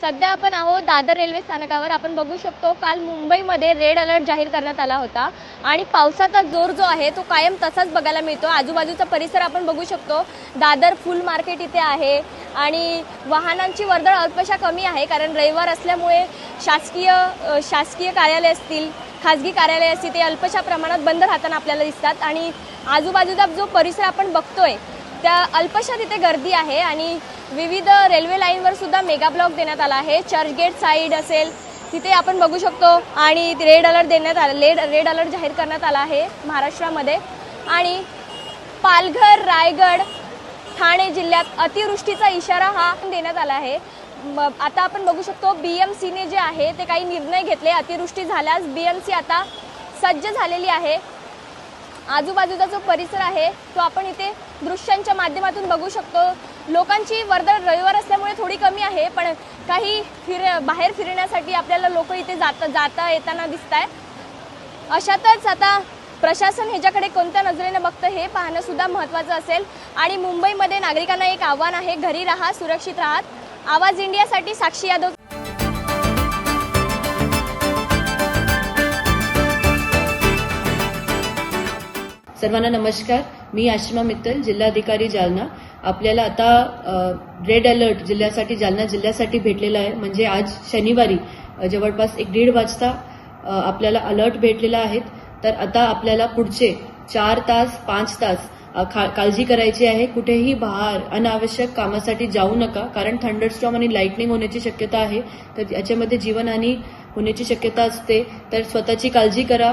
सध्या आपण आहोत दादर रेल्वे स्थानकावर. आपण बघू शकतो काल मुंबईमध्ये रेड अलर्ट जाहीर करण्यात आला होता. आणि पावसाचा जोर जो आहे तो कायम तसाच बघायला मिळतो. आजूबाजूचा परिसर आपण बघू शकतो. दादर फुल मार्केट इथे आहे. आणि वाहनांची वर्दळ अल्पशा कमी आहे कारण रविवार असल्यामुळे शासकीय शासकीय कार्यालय असतील खाजगी कार्यालय असतील ते अल्पशा प्रमाणात बंद राहताना आपल्याला दिसतात. आणि आजूबाजूचा जो परिसर आपण बघतोय त्या अल्पशा तिथे गर्दी आहे. आणि विविध रेल्वे लाईनवर सुद्धा मेगा ब्लॉक देण्यात आला आहे. चर्चगेट साईड असेल तिथे आपण बघू शकतो. आणि रेड अलर्ट देण्यात आला रेड रेड अलर्ट जाहीर करण्यात आला आहे महाराष्ट्रामध्ये. आणि पालघर रायगड ठाणे जिल्ह्यात अतिवृष्टीचा इशारा हा देण्यात आला आहे. आता आपण बघू शकतो बी एम सीने जे आहे ते काही निर्णय घेतले. अतिवृष्टी झाल्यास बी एम सी आता सज्ज झालेली आहे. आजूबाजूचा जो परिसर आहे तो आपण इथे दृश्यांच्या माध्यमातून बघू शकतो. लोकांची वर्दळ रविवार असल्यामुळे थोडी कमी आहे पण काही फिर बाहेर फिरण्यासाठी आपल्याला लोक इथे जाता जाता येताना दिसत आहे अशातच आता प्रशासन ह्याच्याकडे कोणत्या नजरेने बघतं हे पाहणं सुद्धा महत्त्वाचं असेल. आणि मुंबईमध्ये नागरिकांना एक आव्हान आहे घरी राहा सुरक्षित राहा आवाज इंडियासाठी साक्षी यादव सर्वांना नमस्कार. मी आशिमा मित्तल जिल्हाधिकारी जालना. आपल्याला आता रेड अलर्ट जिल्ह्यासाठी जालना जिल्ह्यासाठी भेटलेला आहे. म्हणजे आज शनिवारी जवळपास एक दीड वाजता आपल्याला अलर्ट भेटलेला आहेत तर आता आपल्याला पुढचे चार तास पाच तास खा- काळजी करायची आहे. कुठेही बाहेर अनावश्यक कामासाठी जाऊ नका. कारण थंडरस्टॉम आणि लाईटनिंग होण्याची शक्यता आहे. तर याच्यामध्ये जीवनहानी होण्याची शक्यता असते तर स्वतःची काळजी करा.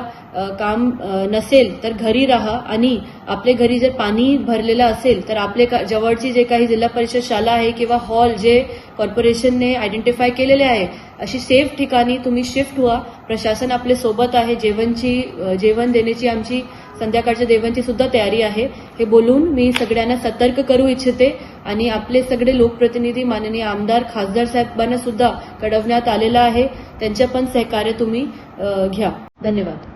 काम नसेल तर घरी राहा आणि आपले घरी जर पाणी भरलेलं असेल तर आपले का- जवळची जे काही जिल्हा परिषद शाळा आहे किंवा हॉल जे कॉर्पोरेशनने आयडेंटिफाय केलेले आहे अशी सेफ ठिकाणी तुम्ही शिफ्ट व्हा. प्रशासन आपले सोबत आहे जेवणची जेवण देण्याची आमची संध्याकाळच्या देवांची सुद्धा तयारी आहे. हे बोलून मी सगळ्यांना सतर्क करू इच्छिते. आणि आपले सगळे लोकप्रतिनिधी माननीय आमदार खासदार साहेबांना सुद्धा कळवण्यात आलेलं आहे. त्यांच्या पण सहकार्य तुम्ही घ्या. धन्यवाद.